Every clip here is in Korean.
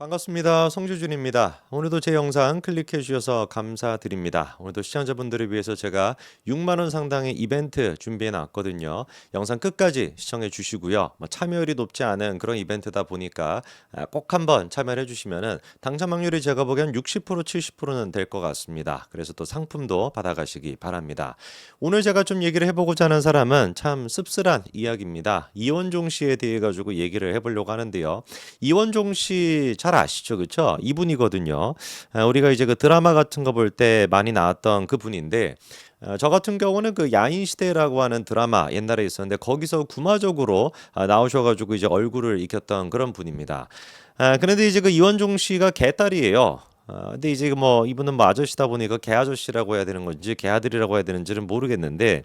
반갑습니다. 송주준입니다. 오늘도 제 영상 클릭해 주셔서 감사드립니다. 오늘도 시청자분들을 위해서 제가 6만 원 상당의 이벤트 준비해 놨거든요. 영상 끝까지 시청해 주시고요. 뭐 참여율이 높지 않은 그런 이벤트다 보니까 아, 꼭 한번 참여해 주시면은 당첨 확률이 제가 보기엔 60% 70%는 될 것 같습니다. 그래서 또 상품도 받아가시기 바랍니다. 오늘 제가 좀 얘기를 해보고자 하는 사람은 참 씁쓸한 이야기입니다. 이원종 씨에 대해 가지고 얘기를 해보려고 하는데요. 이원종 씨잘 아시죠, 그렇죠? 이분이거든요. 아, 우리가 이제 그 드라마 같은 거 볼 때 많이 나왔던 그 분인데. 어, 저 같은 경우는 그 야인 시대라고 하는 드라마 옛날에 있었는데 거기서 구마적으로 아, 나오셔가지고 이제 얼굴을 익혔던 그런 분입니다. 아, 그런데 이제 그 이원종 씨가 개딸이에요. 아, 근데 이제 뭐 이분은 뭐 아저씨다 보니까 개 아저씨라고 해야 되는 건지 개 아들이라고 해야 되는지는 모르겠는데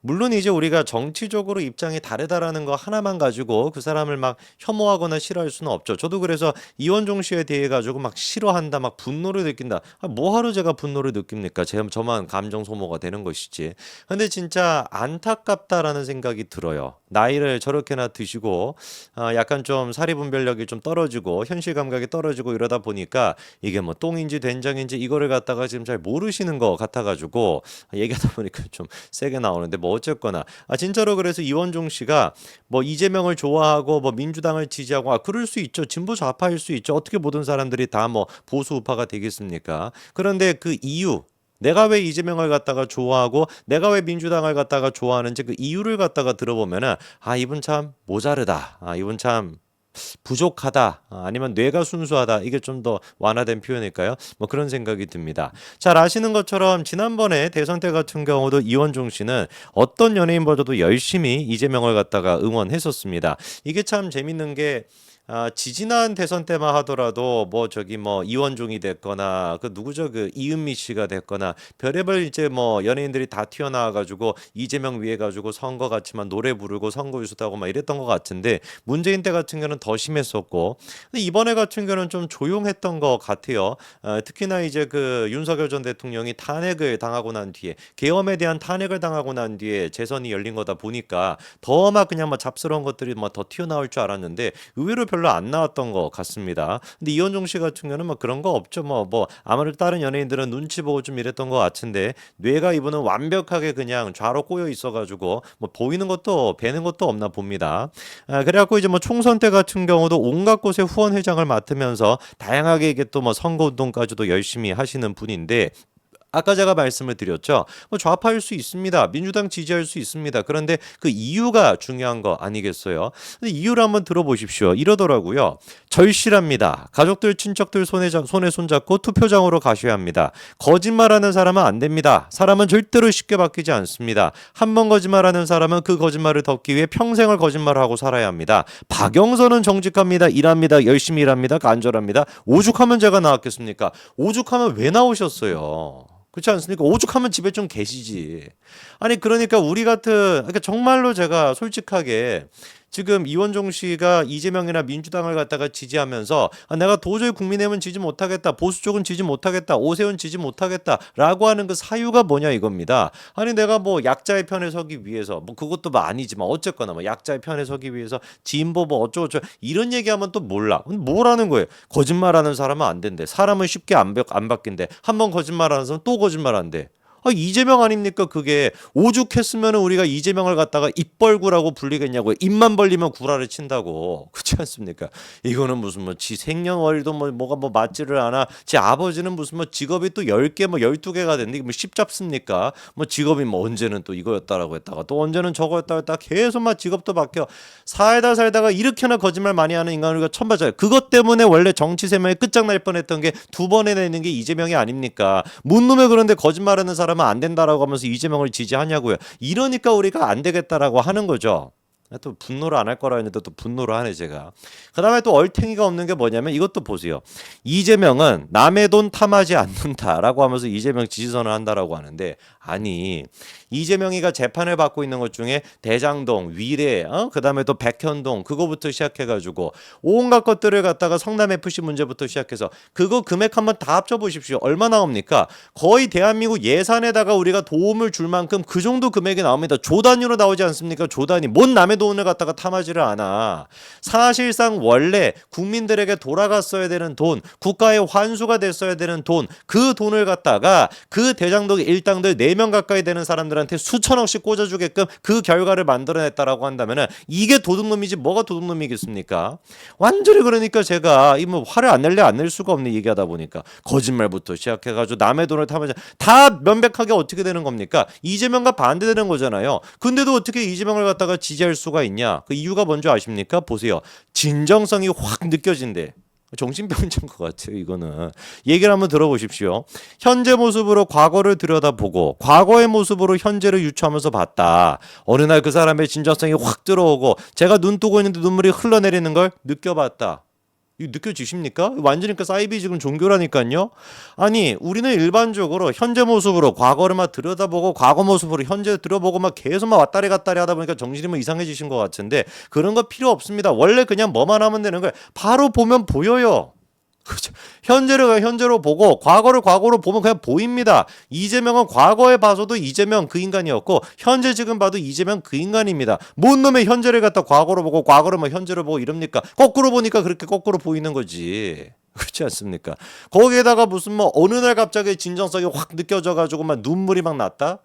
물론 이제 우리가 정치적으로 입장이 다르다라는 거 하나만 가지고 그 사람을 막 혐오하거나 싫어할 수는 없죠. 저도 그래서 이원종 씨에 대해 가지고 막 싫어한다, 막 분노를 느낀다. 아, 뭐하러 제가 분노를 느낍니까? 제 저만 감정 소모가 되는 것이지. 근데 진짜 안타깝다라는 생각이 들어요. 나이를 저렇게나 드시고 아, 약간 좀 사리 분별력이 좀 떨어지고 현실 감각이 떨어지고 이러다 보니까 이게 뭐 똥인지 된장인지 이거를 갖다가 지금 잘 모르시는 것 같아가지고 얘기하다 보니까 좀 세게 나오는데 뭐 어쨌거나. 아 진짜로 그래서 이원종 씨가 뭐 이재명을 좋아하고 뭐 민주당을 지지하고 아 그럴 수 있죠. 진보 좌파일 수 있죠. 어떻게 모든 사람들이 다 뭐 보수 우파가 되겠습니까? 그런데 그 이유 내가 왜 이재명을 갖다가 좋아하고 내가 왜 민주당을 갖다가 좋아하는지 그 이유를 갖다가 들어보면은 아 이분 참 모자르다. 아 이분 참 부족하다 아, 아니면 뇌가 순수하다 이게 좀 더 완화된 표현일까요? 뭐 그런 생각이 듭니다. 잘 아시는 것처럼 지난번에 대선 때 같은 경우도 이원종 씨는 어떤 연예인보다도 열심히 이재명을 갖다가 응원했었습니다. 이게 참 재밌는 게 아, 지지난 대선 때만 하더라도 뭐 저기 뭐 이원종이 됐거나 그 누구죠 그 이은미 씨가 됐거나 별의별 이제 뭐 연예인들이 다 튀어나와 가지고 이재명 위해 가지고 선거 같지만 노래 부르고 선거 유수하고 막 이랬던 것 같은데 문재인 때 같은 경우는 더 심했었고 근데 이번에 같은 경우는 좀 조용했던 것 같아요. 어, 특히나 이제 그 윤석열 전 대통령이 탄핵을 당하고 난 뒤에 계엄에 대한 탄핵을 당하고 난 뒤에 재선이 열린 거다 보니까 더 막 그냥 막 잡스러운 것들이 막 더 튀어나올 줄 알았는데 의외로 별로 안 나왔던 것 같습니다. 근데 이현종 씨 같은 경우는 뭐 그런 거 없죠. 뭐 뭐 아무래도 다른 연예인들은 눈치 보고 좀 이랬던 것 같은데 뇌가 이분은 완벽하게 그냥 좌로 꼬여 있어가지고 뭐 보이는 것도 뵈는 것도 없나 봅니다. 아, 그래갖고 이제 뭐 총선 때 같은 경우도 온갖 곳에 후원 회장을 맡으면서 다양하게 이게 또 뭐 선거 운동까지도 열심히 하시는 분인데 아까 제가 말씀을 드렸죠. 뭐 좌파일 수 있습니다. 민주당 지지할 수 있습니다. 그런데 그 이유가 중요한 거 아니겠어요? 이유를 한번 들어보십시오. 이러더라고요. 절실합니다. 가족들, 친척들 손에, 잡- 손에 손잡고 투표장으로 가셔야 합니다. 거짓말하는 사람은 안 됩니다. 사람은 절대로 쉽게 바뀌지 않습니다. 한 번 거짓말하는 사람은 그 거짓말을 덮기 위해 평생을 거짓말하고 살아야 합니다. 박영선은 정직합니다. 일합니다. 열심히 일합니다. 간절합니다. 오죽하면 제가 나왔겠습니까? 오죽하면 왜 나오셨어요? 그렇지 않습니까? 오죽하면 집에 좀 계시지. 아니 그러니까 우리 같은 그러니까 정말로 제가 솔직하게 지금 이원종 씨가 이재명이나 민주당을 갖다가 지지하면서 아, 내가 도저히 국민의힘은 지지 못하겠다, 보수 쪽은 지지 못하겠다, 오세훈 지지 못하겠다라고 하는 그 사유가 뭐냐 이겁니다. 아니 내가 뭐 약자의 편에 서기 위해서 뭐 그것도 뭐 아니지만 어쨌거나 뭐 약자의 편에 서기 위해서 진보 뭐 어쩌고 저쩌고 이런 얘기하면 또 몰라. 뭐라는 거예요? 거짓말하는 사람은 안 된대. 사람은 쉽게 안, 바- 안 바뀐대. 한 번 거짓말하는 사람 또 거짓말한대. 아, 이재명 아닙니까? 그게 오죽했으면 우리가 이재명을 갖다가 입벌구라고 불리겠냐고요 입만 벌리면 구라를 친다고. 그렇지 않습니까? 이거는 무슨 뭐 지 생년월일도 뭐 뭐가 뭐 맞지를 않아. 지 아버지는 무슨 뭐 직업이 또 10개 뭐 12개가 됐는데 뭐 쉽잡습니까? 뭐 직업이 뭐 언제는 또 이거였다라고 했다가 또 언제는 저거였다 했다가 계속 막 직업도 바뀌어. 살다 살다가 이렇게나 거짓말 많이 하는 인간을 우리가 처음 봤잖아요. 그것 때문에 원래 정치 세명이 끝장날 뻔했던 게 두 번에 내는 게 이재명이 아닙니까? 문놈에 그런데 거짓말하는 사람 은안 된다라고 하면서 이재명을 지지하냐고요. 이러니까 우리가 안 되겠다라고 하는 거죠. 또 분노를 안 할 거라 했는데 또 분노를 하네 제가. 그다음에 또 얼탱이가 없는 게 뭐냐면 이것도 보세요. 이재명은 남의 돈 탐하지 않는다라고 하면서 이재명 지지선을 한다라고 하는데 아니 이재명이가 재판을 받고 있는 것 중에 대장동, 위례, 어? 그다음에 또 백현동 그거부터 시작해가지고 온갖 것들을 갖다가 성남 FC 문제부터 시작해서 그거 금액 한번 다 합쳐 보십시오. 얼마 나옵니까? 거의 대한민국 예산에다가 우리가 도움을 줄 만큼 그 정도 금액이 나옵니다. 조 단위로 나오지 않습니까? 조 단위. 뭔 남의 돈을 갖다가 탐하지를 않아. 사실상 원래 국민들에게 돌아갔어야 되는 돈, 국가의 환수가 됐어야 되는 돈, 그 돈을 갖다가 그 대장동 일당들 4명 가까이 되는 사람들한테 수천억씩 꽂아주게끔 그 결과를 만들어냈다라고 한다면은 이게 도둑놈이지 뭐가 도둑놈이겠습니까? 완전히 그러니까 제가 이 뭐 화를 안 낼래 안 낼 수가 없네 얘기하다 보니까 거짓말부터 시작해가지고 남의 돈을 탐하자 다 명백하게 어떻게 되는 겁니까? 이재명과 반대되는 거잖아요. 근데도 어떻게 이재명을 갖다가 지지할 수가 있냐? 그 이유가 뭔지 아십니까? 보세요. 진정성이 확 느껴진대. 정신병자인 것 같아요. 이거는 얘기를 한번 들어보십시오. 현재 모습으로 과거를 들여다보고 과거의 모습으로 현재를 유추하면서 봤다. 어느 날 그 사람의 진정성이 확 들어오고 제가 눈 뜨고 있는데 눈물이 흘러내리는 걸 느껴봤다. 이 느껴지십니까? 완전히 그 사이비 지금 종교라니까요. 아니 우리는 일반적으로 현재 모습으로 과거를 막 들여다보고 과거 모습으로 현재 들여보고 막 계속 막 왔다리 갔다리 하다 보니까 정신이 뭐 이상해지신 것 같은데 그런 거 필요 없습니다. 원래 그냥 뭐만 하면 되는 거예요. 바로 보면 보여요. 그렇죠. 현재를 현재로 보고 과거를 과거로 보면 그냥 보입니다. 이재명은 과거에 봐서도 이재명 그 인간이었고 현재 지금 봐도 이재명 그 인간입니다. 뭔 놈의 현재를 갖다 과거로 보고 과거를 뭐 현재로 보고 이럽니까? 거꾸로 보니까 그렇게 거꾸로 보이는 거지. 그렇지 않습니까? 거기에다가 무슨 뭐 어느 날 갑자기 진정성이 확 느껴져 가지고 막 눈물이 막 났다?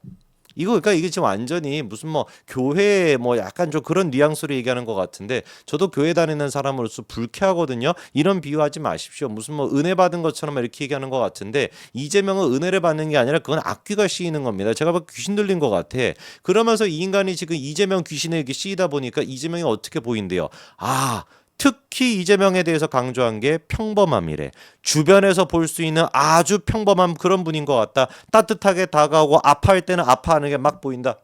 이거 그러니까 이게 지금 완전히 무슨 뭐 교회 뭐 약간 좀 그런 뉘앙스로 얘기하는 것 같은데 저도 교회 다니는 사람으로서 불쾌하거든요. 이런 비유하지 마십시오. 무슨 뭐 은혜 받은 것처럼 이렇게 얘기하는 것 같은데 이재명은 은혜를 받는 게 아니라 그건 악귀가 씌이는 겁니다. 제가 봐 귀신 들린 것 같아. 그러면서 이 인간이 지금 이재명 귀신에게 씌이다 보니까 이재명이 어떻게 보인대요? 아 특히 이재명에 대해서 강조한 게 평범함이래. 주변에서 볼 수 있는 아주 평범한 그런 분인 것 같다. 따뜻하게 다가오고 아파할 때는 아파하는 게 막 보인다.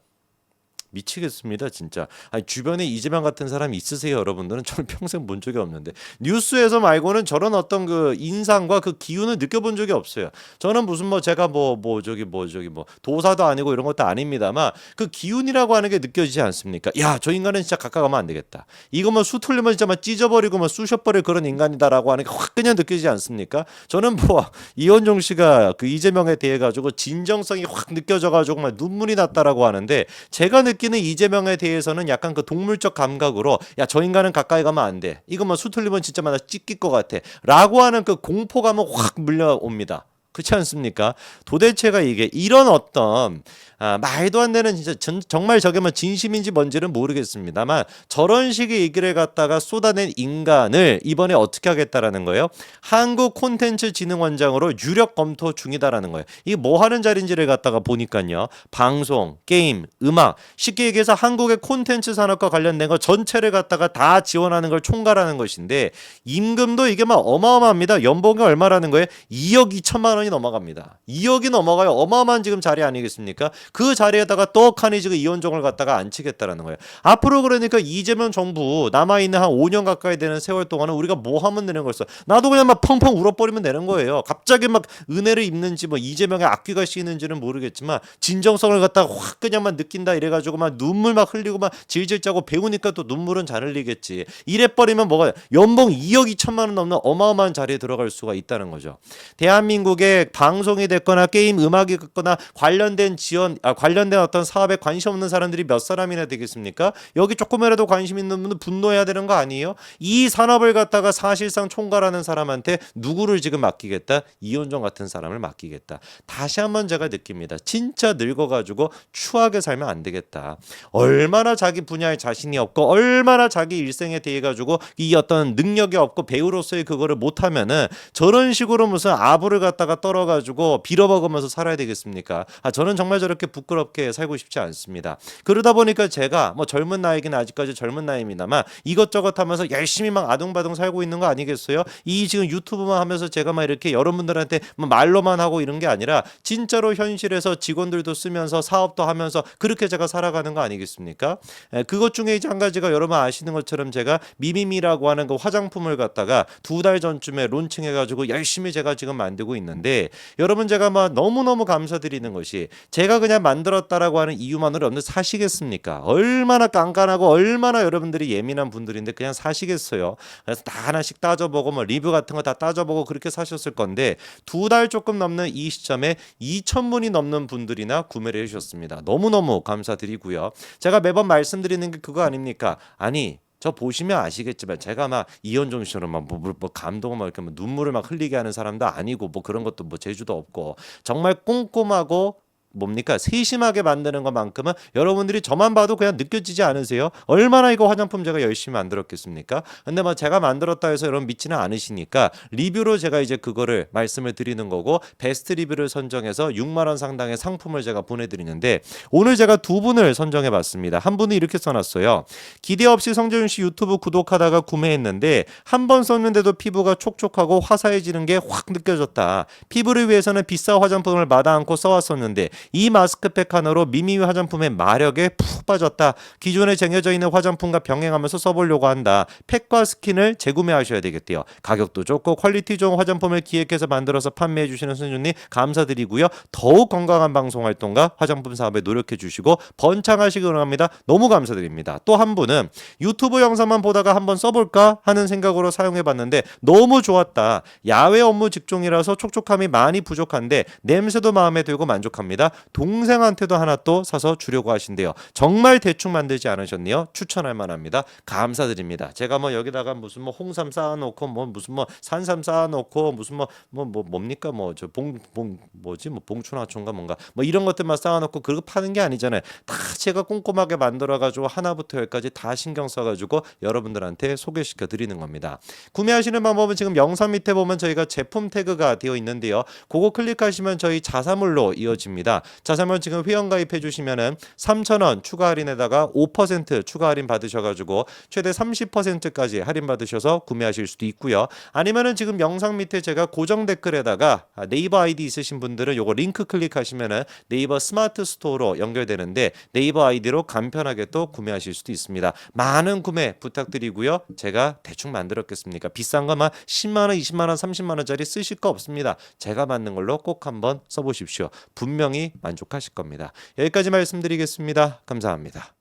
미치겠습니다, 진짜. 아니, 주변에 이재명 같은 사람이 있으세요, 여러분들은? 저는 평생 본 적이 없는데. 뉴스에서 말고는 저런 어떤 그 인상과 그 기운을 느껴본 적이 없어요. 저는 무슨 뭐 제가 뭐, 뭐, 저기 뭐, 저기 뭐, 도사도 아니고 이런 것도 아닙니다만 그 기운이라고 하는 게 느껴지지 않습니까? 야, 저 인간은 진짜 가까이 가면 안 되겠다. 이거 뭐수 틀리면 진짜 막 찢어버리고 뭐 쑤셔버릴 그런 인간이다라고 하는 게 확 그냥 느껴지지 않습니까? 저는 뭐 이현종 씨가 그 이재명에 대해 가지고 진정성이 확 느껴져 가지고 막 눈물이 났다라고 하는데 제가 느 끼는 이재명에 대해서는 약간 그 동물적 감각으로 야 저 인간은 가까이 가면 안 돼. 이거 뭐수 틀리면 진짜 막나 찢길 것 같아.라고 하는 그 공포감은 확 물려옵니다. 그렇지 않습니까? 도대체가 이게 이런 어떤 아, 말도 안 되는 진짜 전, 정말 저게 뭐 진심인지 뭔지는 모르겠습니다만 저런 식의 얘기를 갖다가 쏟아낸 인간을 이번에 어떻게 하겠다라는 거예요? 한국 콘텐츠 진흥원장으로 유력 검토 중이다라는 거예요. 이게 뭐 하는 자리인지를 갖다가 보니까요. 방송, 게임, 음악 쉽게 얘기해서 한국의 콘텐츠 산업과 관련된 거 전체를 갖다가 다 지원하는 걸 총괄하는 것인데 임금도 이게 막 어마어마합니다. 연봉이 얼마라는 거예요? 2억 2천만 원이 넘어갑니다. 2억이 넘어가요. 어마어마한 지금 자리 아니겠습니까? 그 자리에다가 떡하니 지금 이원종을 갖다가 앉히겠다라는 거예요. 앞으로 그러니까 이재명 정부 남아 있는 한 5년 가까이 되는 세월 동안은 우리가 뭐 하면 되는 거였어? 나도 그냥 막 펑펑 울어버리면 되는 거예요. 갑자기 막 은혜를 입는지 뭐 이재명의 악귀가 씌는지는 모르겠지만 진정성을 갖다가 확 그냥만 느낀다 이래가지고 막 눈물 막 흘리고 막 질질 짜고 배우니까 또 눈물은 잘 흘리겠지. 이래버리면 뭐가 연봉 2억 2천만 원 넘는 어마어마한 자리에 들어갈 수가 있다는 거죠. 대한민국의 방송이 됐거나 게임 음악이 됐거나 관련된 지원 아, 관련된 어떤 사업에 관심 없는 사람들이 몇 사람이나 되겠습니까? 여기 조금이라도 관심 있는 분은 분노해야 되는 거 아니에요? 이 산업을 갖다가 사실상 총괄하는 사람한테 누구를 지금 맡기겠다? 이현정 같은 사람을 맡기겠다. 다시 한번 제가 느낍니다. 진짜 늙어가지고 추하게 살면 안 되겠다. 얼마나 자기 분야에 자신이 없고 얼마나 자기 일생에 대해 가지고 이 어떤 능력이 없고 배우로서의 그거를 못하면은 저런 식으로 무슨 아부를 갖다가 떨어가지고 빌어먹으면서 살아야 되겠습니까? 아 저는 정말 저렇게 부끄럽게 살고 싶지 않습니다. 그러다 보니까 제가 뭐 젊은 나이긴 아직까지 젊은 나이입니다만 이것저것 하면서 열심히 막 아둥바둥 살고 있는 거 아니겠어요? 이 지금 유튜브만 하면서 제가 막 이렇게 여러분들한테 뭐 말로만 하고 이런 게 아니라 진짜로 현실에서 직원들도 쓰면서 사업도 하면서 그렇게 제가 살아가는 거 아니겠습니까? 에, 그것 중에 이제 한 가지가 여러분 아시는 것처럼 제가 미미미라고 하는 그 화장품을 갖다가 두 달 전쯤에 론칭해가지고 열심히 제가 지금 만들고 있는데 여러분 제가 막 너무너무 감사드리는 것이 제가 그냥 만들었다라고 하는 이유만으로 여러분들 사시겠습니까? 얼마나 깐깐하고 얼마나 여러분들이 예민한 분들인데 그냥 사시겠어요. 그래서 다 하나씩 따져보고 뭐 리뷰 같은 거 다 따져보고 그렇게 사셨을 건데 두 달 조금 넘는 이 시점에 2,000분이 넘는 분들이나 구매를 해주셨습니다. 너무너무 감사드리고요. 제가 매번 말씀드리는 게 그거 아닙니까? 아니 저 보시면 아시겠지만 제가 막 이현종 씨처럼 막 뭐, 뭐 감동을 막 이렇게 막 눈물을 막 흘리게 하는 사람도 아니고 뭐 그런 것도 뭐 재주도 없고 정말 꼼꼼하고 뭡니까 세심하게 만드는 것만큼은 여러분들이 저만 봐도 그냥 느껴지지 않으세요? 얼마나 이거 화장품 제가 열심히 만들었겠습니까? 근데 뭐 제가 만들었다 해서 여러분 믿지는 않으시니까 리뷰로 제가 이제 그거를 말씀을 드리는 거고 베스트 리뷰를 선정해서 6만 원 상당의 상품을 제가 보내드리는데 오늘 제가 두 분을 선정해 봤습니다. 한 분은 이렇게 써놨어요. 기대 없이 성재윤 씨 유튜브 구독하다가 구매했는데 한 번 썼는데도 피부가 촉촉하고 화사해지는 게 확 느껴졌다. 피부를 위해서는 비싼 화장품을 마다 않고 써왔었는데 이 마스크팩 하나로 미미 화장품의 마력에 푹 빠졌다. 기존에 쟁여져 있는 화장품과 병행하면서 써보려고 한다. 팩과 스킨을 재구매하셔야 되겠대요. 가격도 좋고 퀄리티 좋은 화장품을 기획해서 만들어서 판매해 주시는 선생님 감사드리고요. 더욱 건강한 방송 활동과 화장품 사업에 노력해 주시고 번창하시기 바랍니다. 너무 감사드립니다. 또 한 분은 유튜브 영상만 보다가 한번 써볼까 하는 생각으로 사용해 봤는데 너무 좋았다. 야외 업무 직종이라서 촉촉함이 많이 부족한데 냄새도 마음에 들고 만족합니다. 동생한테도 하나 또 사서 주려고 하신대요. 정말 대충 만들지 않으셨네요. 추천할 만합니다. 감사드립니다. 제가 뭐 여기다가 무슨 뭐 홍삼 쌓아놓고 뭐 무슨 뭐 산삼 쌓아놓고 무슨 뭐뭐 뭐 뭡니까 뭐 저 봉 봉 뭐지 뭐 봉추나초인가 뭔가 뭐 이런 것들만 쌓아놓고 그거 파는 게 아니잖아요. 다 제가 꼼꼼하게 만들어가지고 하나부터 열까지 다 신경 써가지고 여러분들한테 소개시켜 드리는 겁니다. 구매하시는 방법은 지금 영상 밑에 보면 저희가 제품 태그가 되어 있는데요. 그거 클릭하시면 저희 자사물로 이어집니다. 자사물 지금 회원 가입해 주시면은 3,000원 추가 할인에다가 5% 추가 할인 받으셔 가지고 최대 30%까지 할인 받으셔서 구매하실 수도 있고요. 아니면은 지금 영상 밑에 제가 고정 댓글에다가 네이버 아이디 있으신 분들은 요거 링크 클릭하시면은 네이버 스마트 스토어로 연결되는데 네이버 아이디로 간편하게 또 구매하실 수도 있습니다. 많은 구매 부탁드리고요. 제가 대충 만들었겠습니까? 비싼 거만 10만 원, 20만 원, 30만 원짜리 쓰실 거 없습니다. 제가 만든 걸로 꼭 한번 써 보십시오. 분명 히 만족하실 겁니다. 여기까지 말씀드리겠습니다. 감사합니다.